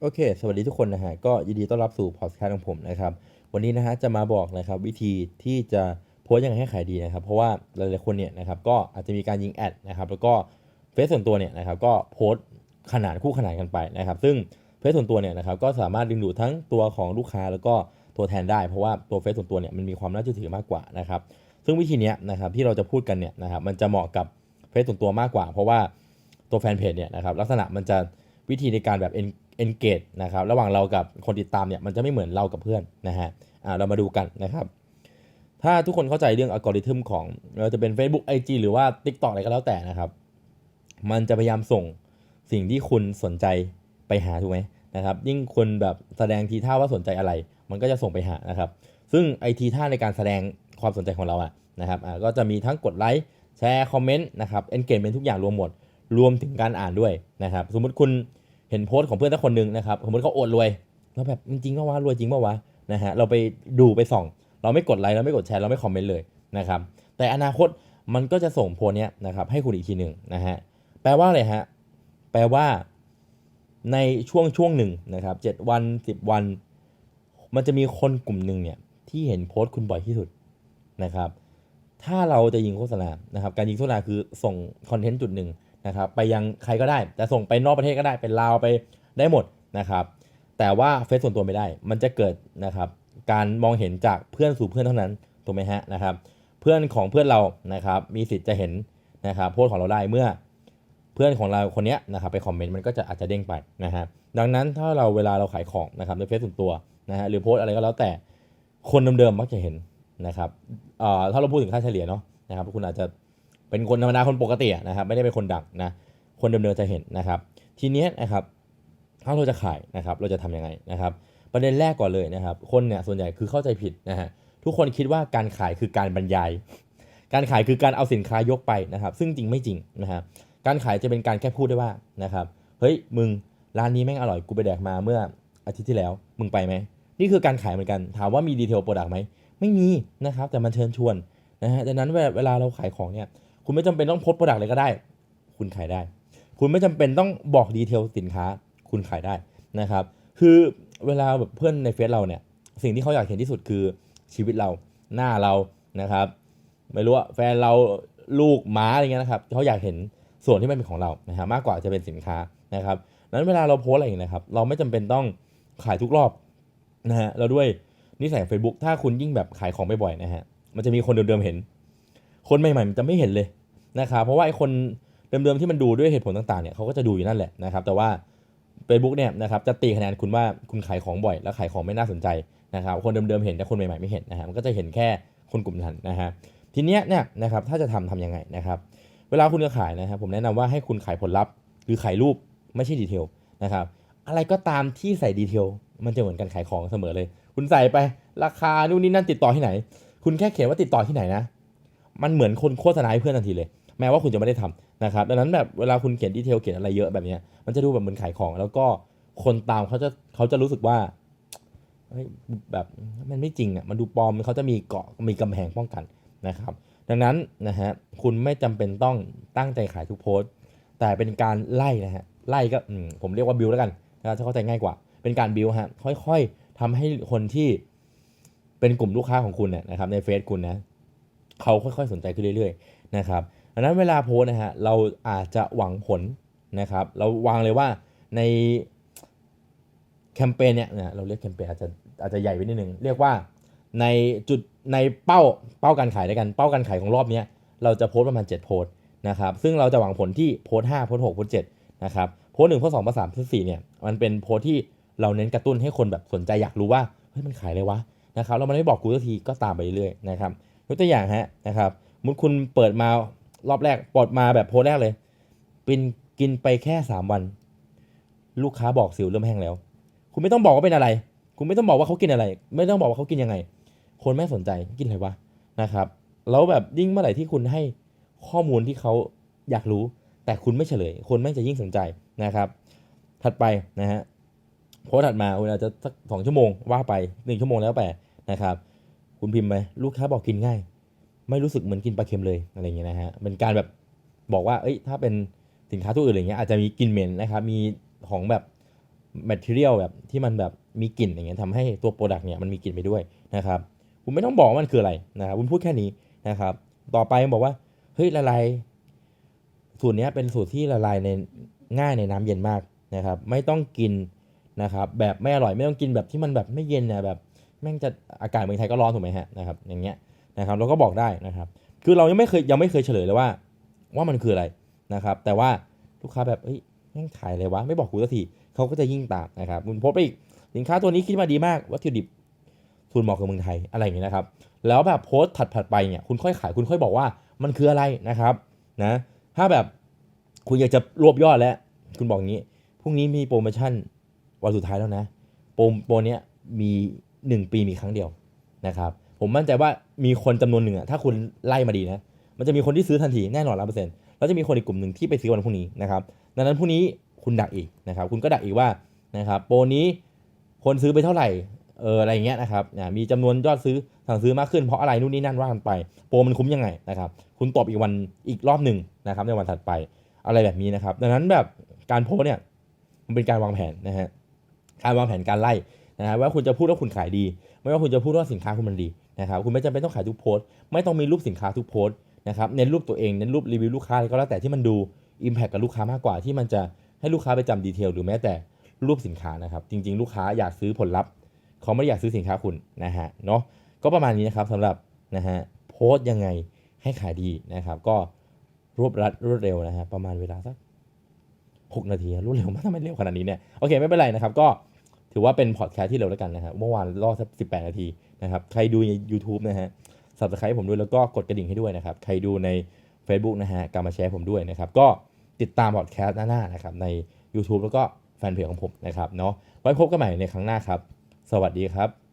โอเค สวัสดีทุกคนนะฮะ ก็ยินดีต้อนรับสู่พอดแคสต์ของผมนะครับ วันนี้นะฮะจะมาบอกนะครับวิธีที่จะโพสยังไงให้ขายดีนะครับ เพราะว่าหลายๆคนเนี่ยนะครับก็อาจจะมีการยิงแอดนะครับแล้วก็เฟซส่วนตัวเนี่ยนะครับก็โพสขนานคู่ขนานกันไปนะครับ ซึ่งเฟซส่วนตัวเนี่ยนะครับก็สามารถดึงดูดทั้งตัวของลูกค้าแล้วก็ตัวแทนได้ เพราะว่าตัวเฟซส่วนตัวเนี่ยมันมีความน่าเชื่อถือมากกว่านะครับ ซึ่งวิธีเนี้ยนะครับที่เราจะพูดกันเนี่ยนะครับมันจะเหมาะกับเฟซส่วนตัวมากกว่า เพราะว่าตัวแฟนเพจเนี่ยนะครับลักษณะมันจะวิธีในการแบบ engage นะครับระหว่างเรากับคนติดตามเนี่ยมันจะไม่เหมือนเรากับเพื่อนนะฮะอ่าเรามาดูกันนะครับถ้าทุกคนเข้าใจเรื่องอัลกอริทึมของเราจะเป็น Facebook IG หรือว่า TikTok อะไรก็แล้วแต่นะครับ มันจะพยายามส่งสิ่งที่คุณสนใจไปหาถูกไหมนะครับยิ่งคุณแบบแสดงทีท่าว่าสนใจอะไร มันก็จะส่งไปหานะครับ ซึ่งไอทีท่าในการแสดงความสนใจของเราอะนะครับอ่าก็จะมีทั้งกดไลค์แชร์คอมเมนต์นะครับเอนเกจเป็นทุกอย่างรวมหมด รวมถึงการอ่านด้วยนะครับ สมมุติคุณ เห็นโพสต์ของเพื่อนสักคนหนึ่งนะครับสมมติเขาอดรวยแล้วแบบจริงๆก็ว่ารวยจริงป่าวะนะฮะเราไปดูไปส่อง เราไม่กดไลค์เราไม่กดแชร์เราไม่คอมเมนต์เลยนะครับแต่อนาคตมันก็จะส่งโพสต์เนี้ยนะครับให้คุณอีกทีหนึ่งนะฮะแปลว่าอะไรฮะแปลว่าในช่วงช่วงหนึ่งนะครับเจ็ดวันสิบวัน มันจะมีคนกลุ่มหนึ่งเนี่ยที่เห็นโพสต์คุณบ่อยที่สุดนะครับ ถ้าเราจะยิงโฆษณานะครับ การยิงโฆษณาคือส่งคอนเทนต์จุดหนึ่ง นะครับไปยังใครก็ได้แต่ส่งไปนอกประเทศก็ได้เป็นลาวไปได้หมดนะครับ แต่ว่าเฟซส่วนตัวไม่ได้ มันจะเกิดนะครับการมองเห็นจากเพื่อนสู่เพื่อนเท่านั้นถูกไหมฮะนะครับ เพื่อนของเพื่อนเรานะครับ มีสิทธิ์จะเห็นนะครับโพสของเราได้เมื่อเพื่อนของเราคนนี้นะครับไปคอมเมนต์มันก็จะอาจจะเด้งไปนะฮะดังนั้นถ้าเราเวลาเราขายของนะครับในเฟซส่วนตัวนะฮะหรือโพสอะไรก็แล้วแต่คนเดิมๆมักจะเห็นนะครับเอ่อถ้าเราพูดถึงค่าเฉลี่ยเนาะนะครับคุณอาจจะ เป็นคนธรรมดาคนปกตินะครับไม่ได้เป็นคนดังนะคนเดิมๆจะเห็นนะครับ ทีเนี้ยนะครับถ้าเราจะขายนะครับเราจะทำยังไงนะครับ ประเด็นแรกก่อนเลยนะครับ คนเนี่ยส่วนใหญ่คือเข้าใจผิดนะฮะทุกคนคิดว่าการขายคือการบรรยาย การขายคือการเอาสินค้ายกไปนะครับ ซึ่งจริงไม่จริงนะฮะการขายจะเป็นการแค่พูดได้ว่านะครับเฮ้ยมึงร้านนี้แม่งอร่อยกูไปแดกมาเมื่ออาทิตย์ที่แล้วมึงไปไหมนี่คือการขายเหมือนกัน ถามว่ามีดีเทลโปรดักต์ไหมไม่มีนะครับแต่มันเชิญชวนนะฮะดังนั้นเวลาเราขายของเนี่ย คุณไม่จำเป็นต้องโพสต์โปรดักต์เลยก็ได้ คุณขายได้ คุณไม่จำเป็นต้องบอกดีเทลสินค้า คุณขายได้นะครับ คือเวลาแบบเพื่อนในเฟซเราเนี่ย สิ่งที่เขาอยากเห็นที่สุดคือชีวิตเราหน้าเรานะครับ ไม่รู้ว่าแฟนเราลูกหมาอะไรเงี้ยนะครับเขาอยากเห็นส่วนที่ไมันเป็นของเรานะฮะมากกว่าจะเป็นสินค้านะครับนั้นเวลาเราโพสต์อะไรอย่างเงี้ยนะครับ เราไม่จำเป็นต้องขายทุกรอบนะฮะเราด้วยนิสัย Facebook ถ้าคุณยิ่งแบบขายของบ่อยๆนะฮะมันจะมีคนเดิมๆเห็น คนใหม่ๆมันจะไม่เห็นเลยนะครับเพราะว่าไอ้คนเดิมๆที่มันดูด้วยเหตุผลต่างๆเนี่ยเขาก็จะดูอยู่นั่นแหละนะครับ แต่ว่า Facebook เนี่ยนะครับจะตีคะแนนคุณว่าคุณขายของบ่อย แล้วขายของไม่น่าสนใจนะครับคนเดิมๆเห็นแต่คนใหม่ๆไม่เห็นนะฮะมันก็จะเห็นแค่คนกลุ่มนั้นนะฮะทีเนี้ยเนี่ยนะครับถ้าจะทำทำยังไงนะครับเวลาคุณจะขายนะครับผมแนะนำว่าให้คุณขายผลลัพธ์ หรือขายรูปไม่ใช่ดีเทลนะครับอะไรก็ตามที่ใส่ดีเทลมันจะเหมือนกันขายของเสมอเลย คุณใส่ไปราคานู่นนี่นั่นติดต่อที่ไหน คุณแค่เขียนว่าติดต่อที่ไหนนะ มันเหมือนคนโฆษณาให้เพื่อนทันทีเลย แม้ว่าคุณจะไม่ได้ทำนะครับดังนั้นแบบเวลาคุณเขียนดีเทลเขียนอะไรเยอะแบบนี้มันจะดูแบบเหมือนขายของ แล้วก็คนตามเขาจะเขาจะรู้สึกว่าแบบมันไม่จริงอะมันดูปลอมเขาจะมีเกาะมีกำแพงป้องกันนะครับ ดังนั้นนะฮะคุณไม่จำเป็นต้องตั้งใจขายทุกโพสต์ แต่เป็นการไล่นะฮะไล่ก็ผมเรียกว่าบิวแล้วกันนะครับจะเข้าใจง่ายกว่า เป็นการบิวฮะค่อยๆทำให้คนที่เป็นกลุ่มลูกค้าของคุณเนี่ยนะครับในเฟซคุณนะ เขาค่อยๆสนใจขึ้นเรื่อยๆนะครับดังนั้นเวลาโพสนะฮะเราอาจจะหวังผลนะครับ เราวางเลยว่าในแคมเปญเนี่ยเราเรียกแคมเปญอาจจะอาจจะใหญ่ไปนิดนึงเรียกว่าในจุดในเป้าเป้าการขายด้วยกันเป้าการขายของรอบนี้เราจะโพสประมาณ 7 โพสนะครับซึ่งเราจะหวังผลที่โพสต์5โพสต์6โพสต์7นะครับโพสต์1โพสต์2โพสต์3โพสต์4เนี่ยมันเป็นโพสที่เราเน้นกระตุ้นให้คนแบบสนใจอยากรู้ว่าเฮ้ยมันขายอะไรวะนะครับแล้วมันไม่บอกกูสักทีก็ตามไปเรื่อยๆนะครับ ยกตัวอย่างฮะนะครับมุดคุณเปิดมารอบแรกปลดมาแบบโพสแรกเลยเป็นกินไปแค่ 3 วัน ลูกค้าบอกสิวเริ่มแห้งแล้ว คุณไม่ต้องบอกว่าเป็นอะไร คุณไม่ต้องบอกว่าเขากินอะไร ไม่ต้องบอกว่าเขากินยังไง คนไม่สนใจกินอะไรวะนะครับแล้วแบบยิ่งเมื่อไหร่ที่คุณให้ข้อมูลที่เขาอยากรู้ แต่คุณไม่เฉลย คนไม่งจะยิ่งสนใจนะครับ ถัดไปนะฮะโพสถัดมาเวลาจะสักสองชั่วโมงว่าไปหนึ่งชั่วโมงแล้วแต่นะครับ คุณพิมพ์ไปลูกค้าบอกกินง่าย ไม่รู้สึกเหมือนกินปลาเค็มเลยอะไรอย่างเงี้ยนะฮะเป็นการแบบบอกว่าเอ้ยถ้าเป็นสินค้าตัวอื่นอะไรเงี้ยอาจจะมีกลิ่นเหม็นนะครับมีของแบบแมทเทียลแบบที่มันแบบมีกลิ่นอย่างเงี้ยทำให้ตัวโปรดักต์เนี่ยมันมีกลิ่นไปด้วยนะครับคุณไม่ต้องบอกว่ามันคืออะไรนะครับคุณพูดแค่นี้นะครับ ต่อไปบอกว่าเฮ้ยละลายสูตรเนี้ยเป็นสูตรที่ละลายในง่ายในน้ำเย็นมากนะครับ ไม่ต้องกินนะครับแบบไม่อร่อยไม่ต้องกินแบบที่มันแบบไม่เย็นนะแบบ ม่งจะอากาศเมืองไทยก็ร้อนถูกไหมฮะนะครับอย่างเงี้ยนะครับเราก็บอกได้นะครับ คือเรายังไม่เคยยังไม่เคยเฉลยเลยว่า ว่ามันคืออะไรนะครับ แต่ว่าลูกค้าแบบเฮ้ยแม่งขายอะไรวะไม่บอกกูสักทีเขาก็จะยิ่งตามนะครับคุณโพสไปอีกสินค้าตัวนี้คิดมาดีมากวัตถุดิบทุนเหมาะกับเมืองไทยอะไรอย่างเงี้ยนะครับ แล้วแบบโพสต์ถัดถัดไปเนี่ยคุณค่อยขายคุณค่อยบอกว่ามันคืออะไรนะครับนะถ้าแบบคุณอยากจะรวบยอดแล้ว คุณบอกงี้พรุ่งนี้มีโปรโมชั่นวันสุดท้ายแล้วนะโปรโปรเนี้ยมี1 ปีมีครั้งเดียวนะครับผมมั่นใจว่ามีคนจำนวนหนึ่งอะถ้าคุณไล่มาดีนะมันจะมีคนที่ซื้อทันทีแน่นอนร้อยเปอร์เซ็นต์แล้วจะมีคนอีกกลุ่มหนึ่งที่ไปซื้อวันพรุ่งนี้นะครับดังนั้นพรุ่งนี้คุณดักอีกนะครับคุณก็ดักอีกว่านะครับโปรนี้คนซื้อไปเท่าไหร่เอออะไรอย่างเงี้ยนะครับเนี่ยมีจำนวนยอดซื้อสั่งซื้อมากขึ้นเพราะอะไรนู่นนี่นั่นว่ากันไป โปรมันคุ้มยังไงนะครับคุณตอบอีกวันอีกรอบหนึ่งนะครับในวันถัดไปอะไรแบบนี้นะครับ ดังนั้นแบบการโพสเนี่ยมันเป็นการวางแผนนะฮะการวางแผนการไล่ นะฮะว่าคุณจะพูดว่าคุณขายดี ไม่ว่าคุณจะพูดว่าสินค้าคุณมันดีนะครับคุณไม่จำเป็นต้องขายทุกโพสต์ไม่ต้องมีรูปสินค้าทุกโพสต์นะครับเน้นรูปตัวเองเน้นรูปรีวิวลูกค้าอะไรก็แล้วแต่ที่มันดู Impact กับลูกค้ามากกว่าที่มันจะให้ลูกค้าไปจำดีเทลหรือแม้แต่รูปสินค้านะครับจริง ๆ ลูกค้าอยากซื้อผลลัพธ์เขาไม่ได้อยากซื้อสินค้าคุณนะฮะเนาะก็ประมาณนี้นะครับสำหรับนะฮะโพสต์ยังไงให้ขายดีนะครับก็รวบรัดรวดเร็วนะฮะประมาณเวลาสักหกนาทีรวดเร็วมากทำไมเร็วขนาดนี้เนี่ยโอเคไม่เป็นไรนะครับก็ ถือว่าเป็นพอดแคสต์ที่เร็วแล้วกันนะครับเมื่อวานรอสักสิบแปดนาทีนะครับใครดูใน u t u b e นะฮะสับสไครต์ผมด้วยแล้วก็กดกระดิ่งให้ด้วยนะครับ ใครดูใน Facebook นะฮะกลับมาแชร์ผมด้วยนะครับ ก็ติดตามพอดแคสต์หน้าๆนะครับใน YouTube แล้วก็แฟนเพจของผมนะครับเนาะไว้พบกันใหม่ในครั้งหน้าครับ สวัสดีครับ